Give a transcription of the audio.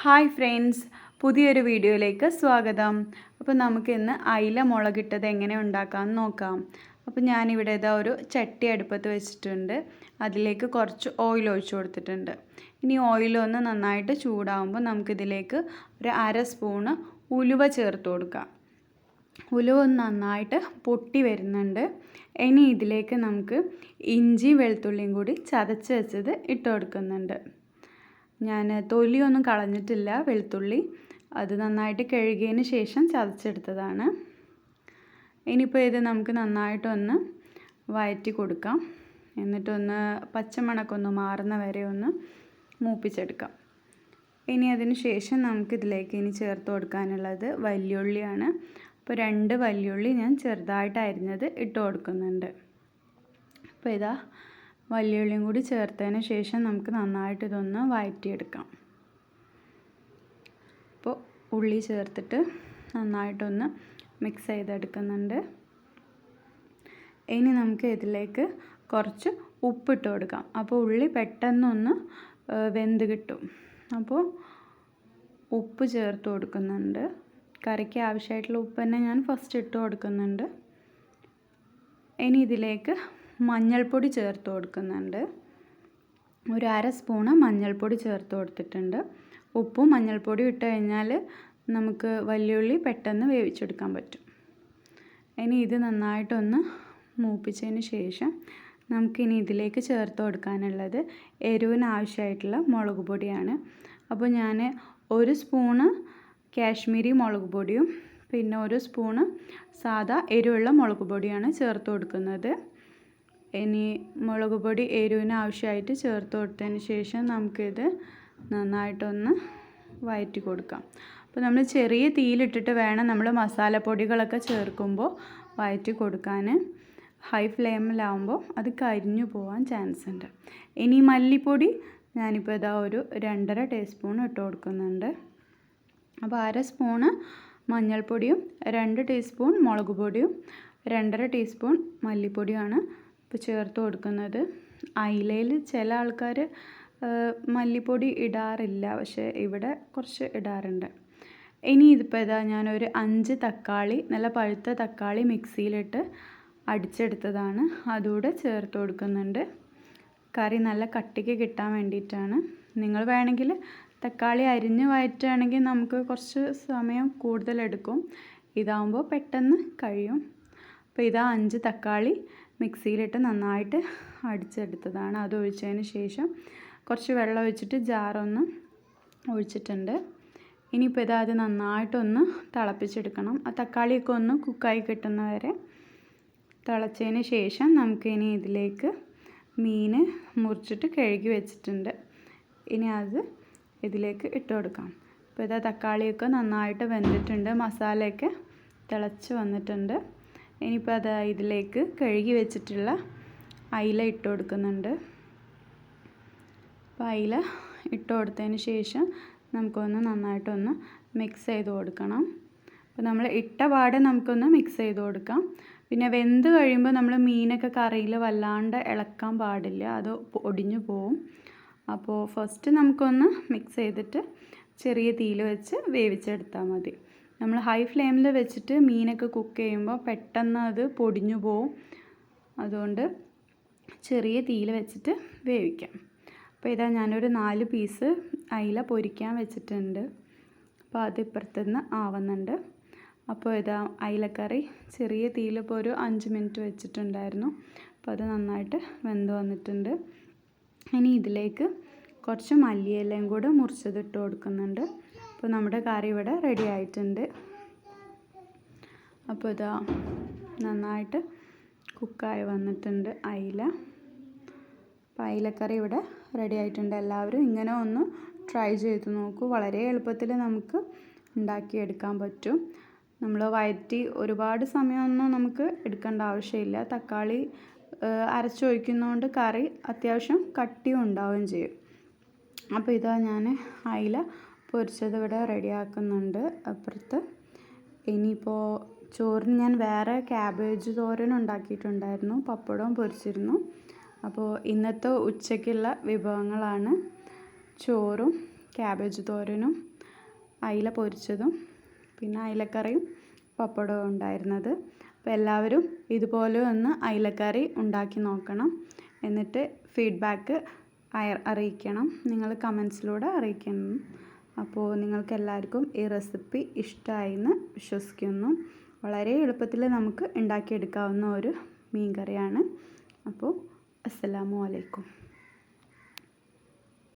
Hi friends പുതിയൊരു വീഡിയോയിലേക്ക് സ്വാഗതം. അപ്പോൾ നമുക്ക് ഇന്ന് അയില മുളകിട്ടത് എങ്ങനെ ഉണ്ടാക്കാമെന്ന് നോക്കാം. അപ്പോൾ ഞാനിവിടെ ഇതാ ഒരു ചട്ടി അടുപ്പത്ത് വെച്ചിട്ടുണ്ട്. അതിലേക്ക് കുറച്ച് ഓയിൽ ഒഴിച്ചു കൊടുത്തിട്ടുണ്ട്. ഇനി ഓയിലൊന്ന് നന്നായിട്ട് ചൂടാകുമ്പോൾ നമുക്കിതിലേക്ക് ഒരു അര സ്പൂണ് ഉലുവ ചേർത്ത് കൊടുക്കാം. ഉലുവ ഒന്ന് നന്നായിട്ട് പൊട്ടി വരുന്നുണ്ട്. ഇനി ഇതിലേക്ക് നമുക്ക് ഇഞ്ചി വെളുത്തുള്ളിയും കൂടി ചതച്ച് വെച്ചത് ഇട്ട് കൊടുക്കുന്നുണ്ട്. ഞാൻ തൊലിയൊന്നും കളഞ്ഞിട്ടില്ല വെളുത്തുള്ളി. അത് നന്നായിട്ട് കഴുകിയതിന് ശേഷം ചതച്ചെടുത്തതാണ്. ഇനിയിപ്പോൾ ഇത് നമുക്ക് നന്നായിട്ടൊന്ന് വയറ്റി കൊടുക്കാം. എന്നിട്ടൊന്ന് പച്ചമണക്കൊന്ന് മാറുന്ന വരെ ഒന്ന് മൂപ്പിച്ചെടുക്കാം. ഇനി അതിന് ശേഷം നമുക്കിതിലേക്ക് ഇനി ചേർത്ത് കൊടുക്കാനുള്ളത് വല്യുള്ളിയാണ്. അപ്പോൾ രണ്ട് വല്യുള്ളി ഞാൻ ചെറുതായിട്ട് അരിഞ്ഞത് ഇട്ട് കൊടുക്കുന്നുണ്ട്. അപ്പോൾ ഇതാ വല്യുള്ളിയും കൂടി ചേർത്തതിന് ശേഷം നമുക്ക് നന്നായിട്ട് ഇതൊന്ന് വഴറ്റിയെടുക്കാം അപ്പോൾ ഉള്ളി ചേർത്തിട്ട് നന്നായിട്ടൊന്ന് മിക്സ് ചെയ്തെടുക്കുന്നുണ്ട്. ഇനി നമുക്ക് ഇതിലേക്ക് കുറച്ച് ഉപ്പിട്ട് കൊടുക്കാം. അപ്പോൾ ഉള്ളി പെട്ടെന്നൊന്ന് വെന്ത് കിട്ടും. അപ്പോൾ ഉപ്പ് ചേർത്ത് കൊടുക്കുന്നുണ്ട്. കറിക്ക് ആവശ്യമായിട്ടുള്ള ഉപ്പ് തന്നെ ഞാൻ ഫസ്റ്റ് ഇട്ട് കൊടുക്കുന്നുണ്ട്. ഇനി ഇതിലേക്ക് മഞ്ഞൾപ്പൊടി ചേർത്ത് കൊടുക്കുന്നുണ്ട്. ഒരു അര സ്പൂണ് മഞ്ഞൾപ്പൊടി ചേർത്ത് കൊടുത്തിട്ടുണ്ട്. ഉപ്പും മഞ്ഞൾപ്പൊടിയും ഇട്ട് കഴിഞ്ഞാൽ നമുക്ക് വലിയുള്ളി പെട്ടെന്ന് വേവിച്ചെടുക്കാൻ പറ്റും. ഇനി ഇത് നന്നായിട്ടൊന്ന് മൂപ്പിച്ചതിന് ശേഷം നമുക്കിനി ഇതിലേക്ക് ചേർത്ത് കൊടുക്കാനുള്ളത് എരിവിന് ആവശ്യമായിട്ടുള്ള മുളക് പൊടിയാണ്. അപ്പോൾ ഞാൻ ഒരു സ്പൂണ് കാശ്മീരി മുളക് പൊടിയും പിന്നെ ഒരു സ്പൂണ് സാധാ എരിവുള്ള മുളക് പൊടിയാണ് ചേർത്ത് കൊടുക്കുന്നത്. ഇനി മുളക് പൊടി എരിവിന് ആവശ്യമായിട്ട് ചേർത്ത് കൊടുത്തതിന് ശേഷം നമുക്കിത് നന്നായിട്ടൊന്ന് വയറ്റി കൊടുക്കാം. അപ്പോൾ നമ്മൾ ചെറിയ തീയിലിട്ടിട്ട് വേണം നമ്മൾ മസാലപ്പൊടികളൊക്കെ ചേർക്കുമ്പോൾ വയറ്റി കൊടുക്കാൻ. ഹൈ ഫ്ലെയിമിലാവുമ്പോൾ അത് കരിഞ്ഞു പോകാൻ ചാൻസ് ഉണ്ട്. ഇനി മല്ലിപ്പൊടി ഞാനിപ്പോൾ ഇതാ ഒരു രണ്ടര ടീസ്പൂൺ ഇട്ട് കൊടുക്കുന്നുണ്ട്. അപ്പോൾ അര സ്പൂണ് മഞ്ഞൾപ്പൊടിയും രണ്ട് ടീസ്പൂൺ മുളക് പൊടിയും രണ്ടര ടീസ്പൂൺ മല്ലിപ്പൊടിയുമാണ് ഇപ്പോൾ ചേർത്ത് കൊടുക്കുന്നത്. അയിലയിൽ ചില ആൾക്കാർ മല്ലിപ്പൊടി ഇടാറില്ല. പക്ഷേ ഇവിടെ കുറച്ച് ഇടാറുണ്ട്. ഇനി ഇതിപ്പോൾ ഇതാ ഞാനൊരു അഞ്ച് തക്കാളി നല്ല പഴുത്ത തക്കാളി മിക്സിയിലിട്ട് അടിച്ചെടുത്തതാണ്. അതുകൂടെ ചേർത്ത് കൊടുക്കുന്നുണ്ട്. കറി നല്ല കട്ടിക്ക് കിട്ടാൻ വേണ്ടിയിട്ടാണ്. നിങ്ങൾ വേണമെങ്കിൽ തക്കാളി അരിഞ്ഞ് വയറ്റുകയാണെങ്കിൽ നമുക്ക് കുറച്ച് സമയം കൂടുതലെടുക്കും. ഇതാകുമ്പോൾ പെട്ടെന്ന് കഴിയും. അപ്പോൾ ഇതാ അഞ്ച് തക്കാളി മിക്സിയിലിട്ട് നന്നായിട്ട് അടിച്ചെടുത്തതാണ്. അത് ഒഴിച്ചതിന് ശേഷം കുറച്ച് വെള്ളം ഒഴിച്ചിട്ട് ജാറൊന്ന് ഒഴിച്ചിട്ടുണ്ട്. ഇനിയിപ്പോൾ ഇതാ അത് നന്നായിട്ടൊന്ന് തിളപ്പിച്ചെടുക്കണം. ആ തക്കാളിയൊക്കെ ഒന്ന് കുക്കായി കിട്ടുന്നവരെ തിളച്ചതിന് ശേഷം നമുക്ക് ഇനി ഇതിലേക്ക് മീൻ മുറിച്ചിട്ട് കഴുകി വെച്ചിട്ടുണ്ട്. ഇനി അത് ഇതിലേക്ക് ഇട്ട് കൊടുക്കാം. ഇപ്പോൾ ഇതാ തക്കാളിയൊക്കെ നന്നായിട്ട് വെന്തിട്ടുണ്ട്. മസാലയൊക്കെ തിളച്ച് വന്നിട്ടുണ്ട്. ഇനിയിപ്പോൾ അത് ഇതിലേക്ക് കഴുകി വെച്ചിട്ടുള്ള അയില ഇട്ട് കൊടുക്കുന്നുണ്ട്. അപ്പോൾ അയില ഇട്ട് കൊടുത്തതിന് ശേഷം നമുക്കൊന്ന് നന്നായിട്ടൊന്ന് മിക്സ് ചെയ്ത് കൊടുക്കണം. അപ്പോൾ നമ്മൾ ഇട്ട പാടെ നമുക്കൊന്ന് മിക്സ് ചെയ്ത് കൊടുക്കാം. പിന്നെ വെന്ത് കഴിയുമ്പോൾ നമ്മൾ മീനൊക്കെ കറിയിൽ വല്ലാണ്ട് ഇളക്കാൻ പാടില്ല അത് ഒടിഞ്ഞു പോവും. അപ്പോൾ ഫസ്റ്റ് നമുക്കൊന്ന് മിക്സ് ചെയ്തിട്ട് ചെറിയ തീയിൽ വെച്ച് വേവിച്ചെടുത്താൽ മതി. നമ്മൾ ഹൈ ഫ്ലെയിമിൽ വെച്ചിട്ട് മീനൊക്കെ കുക്ക് ചെയ്യുമ്പോൾ പെട്ടെന്ന് അത് പൊടിഞ്ഞു പോവും. അതുകൊണ്ട് ചെറിയ തീയിൽ വെച്ചിട്ട് വേവിക്കാം. അപ്പോൾ ഇതാ ഞാനൊരു നാല് പീസ് അയില പൊരിക്കാൻ വെച്ചിട്ടുണ്ട്. അപ്പോൾ അത് ഇപ്പുറത്തുനിന്ന് ആവുന്നുണ്ട്. അപ്പോൾ ഇതാ അയിലക്കറി ചെറിയ തീയിൽ ഇപ്പോൾ ഒരു അഞ്ച് മിനിറ്റ് വെച്ചിട്ടുണ്ടായിരുന്നു. അപ്പോൾ അത് നന്നായിട്ട് വെന്ത് വന്നിട്ടുണ്ട്. ഇനി ഇതിലേക്ക് കുറച്ച് മല്ലിയിലയും കൂടെ മുറിച്ചതിട്ട് കൊടുക്കുന്നുണ്ട്. അപ്പോൾ നമ്മുടെ കറി ഇവിടെ റെഡി ആയിട്ടുണ്ട്. അപ്പോൾ ഇതാ നന്നായിട്ട് കുക്കായി വന്നിട്ടുണ്ട് അയില. അപ്പോൾ അയിലക്കറി ഇവിടെ റെഡി ആയിട്ടുണ്ട്. എല്ലാവരും ഇങ്ങനെ ഒന്ന് ട്രൈ ചെയ്ത് നോക്കൂ. വളരെ എളുപ്പത്തിൽ നമുക്ക് ഉണ്ടാക്കിയെടുക്കാൻ പറ്റും. നമ്മൾ വയറ്റി ഒരുപാട് സമയമൊന്നും നമുക്ക് എടുക്കേണ്ട ആവശ്യമില്ല. തക്കാളി അരച്ചൊഴിക്കുന്നതുകൊണ്ട് കറി അത്യാവശ്യം കട്ടിയും ഉണ്ടാവുകയും ചെയ്യും. അപ്പോൾ ഇതാ ഞാൻ അയില പൊരിച്ചത് ഇവിടെ റെഡിയാക്കുന്നുണ്ട്. അപ്പുറത്ത് ഇനിയിപ്പോൾ ചോറിന് ഞാൻ വേറെ ക്യാബേജ് തോരൻ ഉണ്ടാക്കിയിട്ടുണ്ടായിരുന്നു. പപ്പടവും പൊരിച്ചിരുന്നു. അപ്പോൾ ഇന്നത്തെ ഉച്ചയ്ക്കുള്ള വിഭവങ്ങളാണ് ചോറും ക്യാബേജ് തോരനും അയില പൊരിച്ചതും പിന്നെ അയിലക്കറിയും പപ്പടവും ഉണ്ടായിരുന്നത്. അപ്പോൾ എല്ലാവരും ഇതുപോലെ ഒന്ന് അയിലക്കറി ഉണ്ടാക്കി നോക്കണം. എന്നിട്ട് ഫീഡ്ബാക്ക് അറിയിക്കണം. നിങ്ങൾ കമൻസിലൂടെ അറിയിക്കണം. അപ്പോൾ നിങ്ങൾക്ക് എല്ലാവർക്കും ഈ റെസിപ്പി ഇഷ്ടമായി എന്ന് വിശ്വസിക്കുന്നു. വളരെ എളുപ്പത്തിൽ നമുക്ക് ഉണ്ടാക്കിയെടുക്കാവുന്ന ഒരു മീൻ കറിയാണ് അപ്പോൾ അസ്സലാമു അലൈക്കും.